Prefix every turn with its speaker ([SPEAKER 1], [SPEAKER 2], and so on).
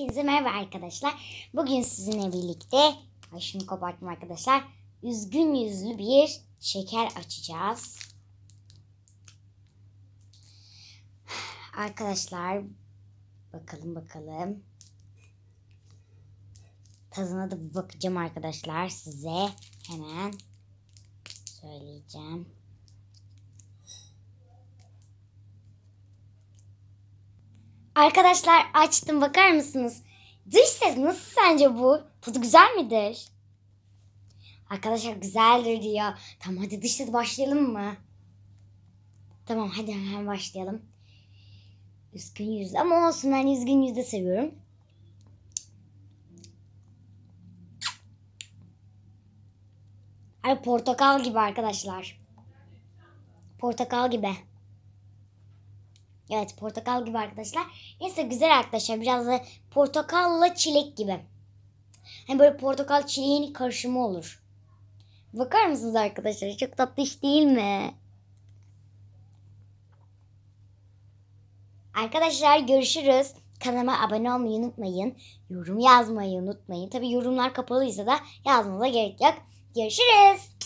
[SPEAKER 1] Hepinize merhaba arkadaşlar. Bugün sizinle birlikte, ay şunu koparttım arkadaşlar. Üzgün yüzlü bir şeker açacağız. Arkadaşlar bakalım bakalım. Tadına da bakacağım arkadaşlar size. Hemen söyleyeceğim. Arkadaşlar açtım bakar mısınız? Dış ses nasıl sence bu? Tadı güzel midir? Arkadaşlar güzeldir diyor. Tamam hadi dış ses başlayalım mı? Tamam hadi hemen başlayalım. Üzgün yüzlü ama olsun ben üzgün yüzlü seviyorum. Ay portakal gibi arkadaşlar. Portakal gibi. Evet portakal gibi arkadaşlar. Neyse güzel arkadaşlar. Biraz da portakalla çilek gibi. Hani böyle portakal çileğin karışımı olur. Bakar mısınız arkadaşlar? Çok tatlı iş değil mi? Arkadaşlar görüşürüz. Kanalıma abone olmayı unutmayın. Yorum yazmayı unutmayın. Tabi yorumlar kapalıysa da yazmanıza gerek yok. Görüşürüz.